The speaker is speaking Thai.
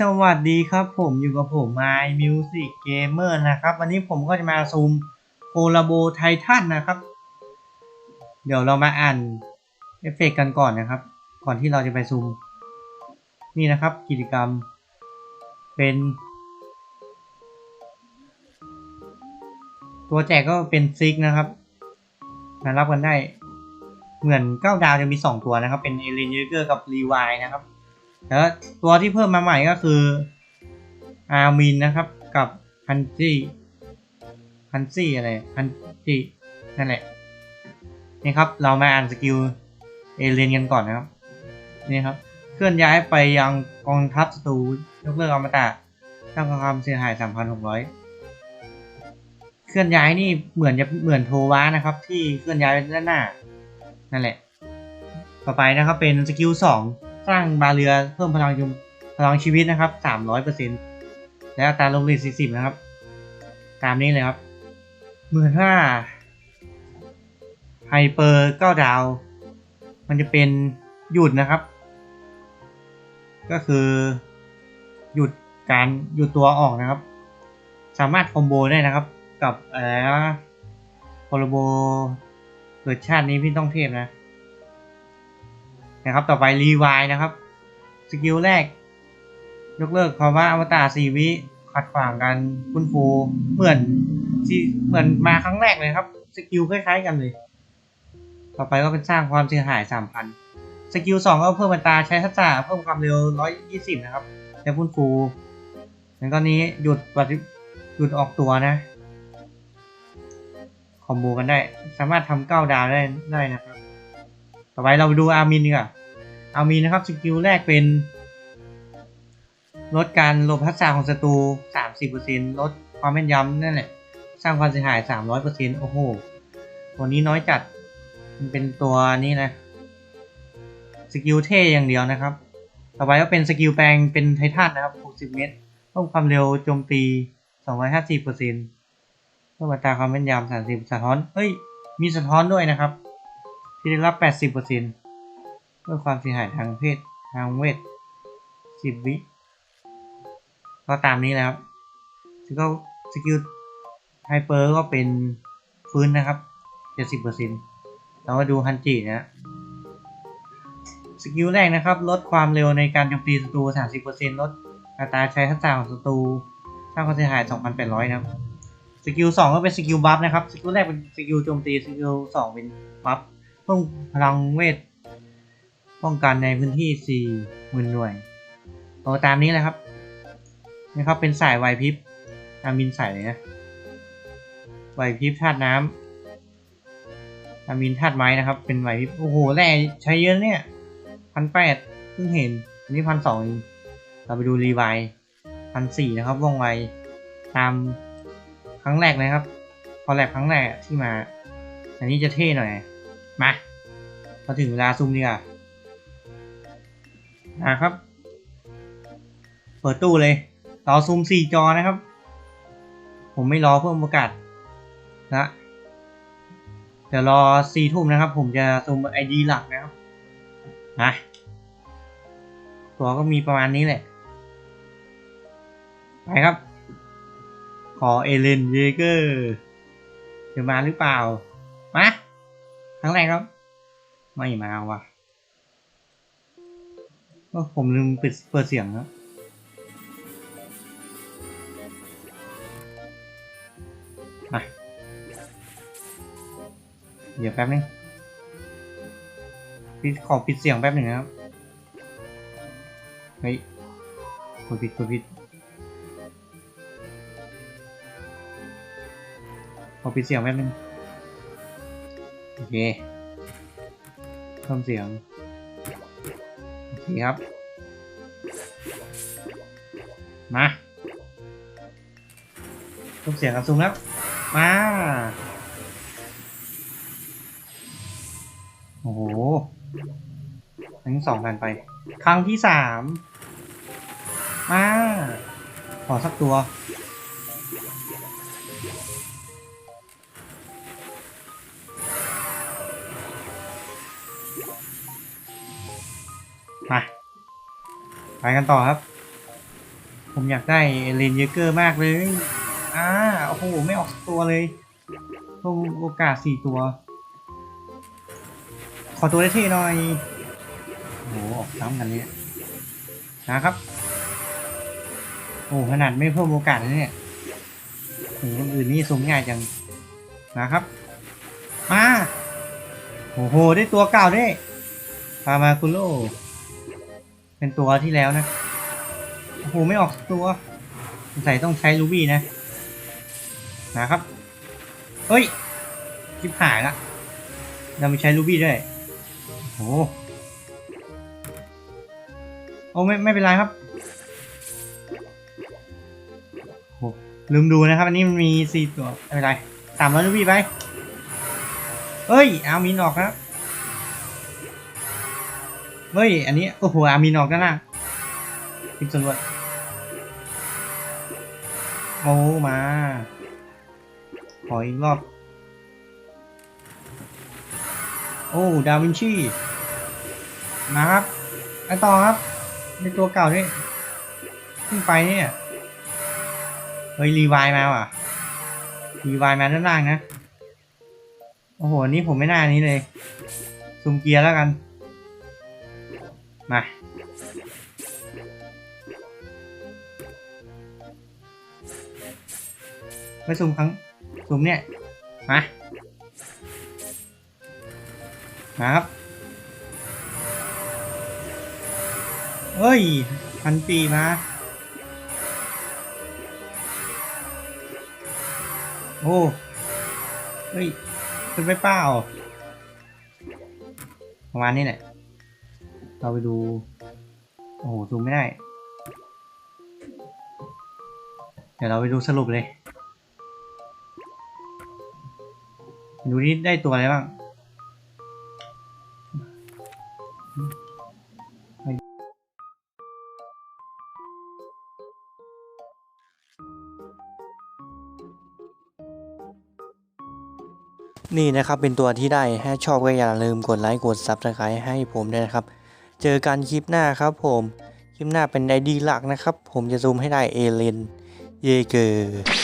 สวัสดีครับผมอยู่กับผม My Music Gamer นะครับ วันนี้ผมก็จะมาซูมโคลาโบไททันนะครับ เดี๋ยวเรามาอ่านเอฟเฟกต์กันก่อนนะครับ ก่อนที่เราจะไปซูม นี่นะครับกิจกรรม เป็น ตัวแจกก็เป็นซิกนะครับมารับกันได้ เหมือนเก้าดาวจะมี 2 ตัวนะครับ เป็นเอเลนยูเกอร์กับรีวายนะครับ แล้วตัวที่เพิ่มมาใหม่ก็คืออาร์มินนะครับ กับฮันจี้ฮันซี่อะไรฮันจี้นั่นแหละนี่ครับ เรามาอ่านสกิลเอเลนกันก่อนนะครับ นี่ครับ เคลื่อนย้ายไปยังกองทัพศัตรูยกเลิกอมตะสร้างความเสียหาย 3,600 เคลื่อนย้ายนี่เหมือนจะเหมือนโทวานะครับ ที่เคลื่อนย้ายไปด้านหน้า นั่นแหละ ต่อไปนะครับเป็นสกิลสอง สร้างบาเรือเพิ่มพลังยุมพลังชีวิตนะครับสามร้อยเปอร์เซ็นต์และอัตราลงเรีสี่สิบนะครับ ตามนี้เลยครับเมื่อถ้าไฮเปอร์เก้าดาว มันจะเป็นหยุดนะครับ ก็คือหยุดการหยุดตัวออกนะครับ สามารถคอมโบได้นะครับ กับอะไรนะโคโลโบเกิดชาตินี้พี่ต้องเทพนะ นะครับ ต่อไปรีวายนะครับ สกิลแรก ยกเลิกคำว่าอมตะสีวิขัดขวางกันคุณฟูเหมือนที่เหมือนมาครั้งแรกเลยครับ สกิลคล้ายๆกันเลย ต่อไปก็เป็นสร้างความเสียหายสามพันสกิลสองก็เพิ่มอัตราใช้ทักษะเพิ่มความเร็วร้อยยี่สิบนะครับ แต่คุณฟูแล้วก็นี้หยุดปฏิหยุดออกตัวนะคอมโบกันได้ สามารถทำเก้าดาวได้ได้นะครับ อไปเราไปดูอาร์มินดีกว่าอาร์มินนะครับสกิลแรกเป็น ลดการลบทักษะของศัตรู30%ลดความแม่นยำนั่นแหละ สร้างความเสียหาย 300%โอ้โห ตัวนี้น้อยจัด มันเป็นตัวนี้นะ สกิลเท่อย่างเดียวนะครับ ต่อไปก็เป็นสกิลแปลงเป็นไททันนะครับ 60 เมตรเพิ่มความเร็วโจมตี 250%เพิ่มอัตราความแม่นยำ30 สะท้อน เฮ้ย มีสะท้อนด้วยนะครับ ที่ได้รับ 80%เพื่อความเสียหายทางเพศทางเวท10 วิก็ตามนี้แหละครับสกิลสกิลไฮเปอร์ก็เป็นฟื้นนะครับ 70%เรามาดูฮันจินะสกิลแรกนะครับ ลดความเร็วในการโจมตีศัตรู 30%ลดอัตราใช้ทักษะของศัตรูสร้างความเสียหาย 2,800 นะครับ สกิลสองก็เป็นสกิลบัฟนะครับ สกิลแรกเป็นสกิลโจมตี สกิลสองเป็นบัฟ พิ่มพลังเวทป้องกันในพื้นที่40,000หน่วยโอ้ตามนี้เลยครับนะครับเป็นสายไวพริบอามินสายเลยนะไวพริบธาตุน้ำอามินธาตุไม้นะครับ เป็นไวพริบโอ้โหแร่ใช้เยอะเนี่ยพันแปดเพิ่งเห็นอันนี้พันสองเราไปดูรีไวพันสี่นะครับว่องไวตามครั้งแรกเลยครับ พอแลบครั้งแรกที่มา อันนี้จะเท่หน่อย มาพอถึงเวลาซูมดีกว่านะครับ เปิดตู้เลยรอซูมสี่จอนะครับ ผมไม่รอเพิ่มโอกาสนะเดี๋ยวรอสี่ทุ่มนะครับ ผมจะซูมไอดีหลักนะครับนะตัวก็มีประมาณนี้แหละ ไปครับ ขอเอเลนเยเกอร์จะมาหรือเปล่า มา ครั้งแรครับ ไม่มาว่ะก็ผมลืมปิดเปิดเสียงนะมาเดี๋ยวแป๊บนึงปิดขอปิดเสียงแป๊บหนึ่งนะครับ เฮ้ยกดผิดกดผิดขอปิดเสียงแป๊บนึง โอเคเพิ่มเสียงโอเคครับ มาเพิ่มเสียงกับซูมแล้วมาโอ้โหทั้งสองกันไป ครั้งที่สามมาขอสักตัว ไปกันต่อครับ ผมอยากได้เลนเยเกอร์มากเลยอ่าโอ้โหไม่ออกตัวเลยโอโอกาสสี่ตัว ขอตัวได้เท่หน่อยโอ้โหออกซ้ำกันเนี่ยนะครับ โอ้ขนาดไม่เพิ่มโอกาสเลยเนี่ยโอ้โหคนอื่นนี่สมง่ายจังนะครับ มาโอ้โห ได้ตัวเก่าด้วยพามาคุโร่ เป็นตัวที่แล้วนะ โอ้โห ไม่ออกตัวสงสัยต้องใช้ลูบี้นะ นะครับ เฮ้ยชิบหายละเราไม่ใช้ลูบี้ด้วย โอ้โหโอ้ไม่ไม่เป็นไรครับโอ้ลืมดูนะครับ อันนี้มันมีสี่ตัว ไม่เป็นไรสามร้อยลูบี้ไป เฮ้ย เอามินออกครับ เฮ้ย อันนี้ โอ้โห อามินออกด้านล่าทิปสำรวจโอ้มา ขออีกรอบ โอ้ ดาวินชีมาครับไอต่อครับ ในตัวเก่านี่ขึ้นไปเนี่ย เฮ้ย รีวล์มาว่ะ รีวล์มาด้านล่างนะ โอ้โห นี่ผมไม่น่านนี้เลย ซุมเกียร์แล้วกัน มา ไปซุมครั้งซุมเนี่ย มา มาครับ เฮ้ย พันปีมาโอ้ เฮ้ย ขึ้นไปเปล่า ประมาณนี้แหละ เราไปดู โอ้โหซูมไม่ได้ เดี๋ยวเราไปดูสรุปเลย ดูนี่ได้ตัวอะไรบ้างนี่นะครับเป็นตัวที่ได้ ถ้าชอบก็อย่าลืมกดไลค์ กด Subscribe ให้ผมด้วยนะครับ เจอกันคลิปหน้าครับผม คลิปหน้าเป็นไอดีหลักนะครับ ผมจะซูมให้ได้เอเลน เยเกอร์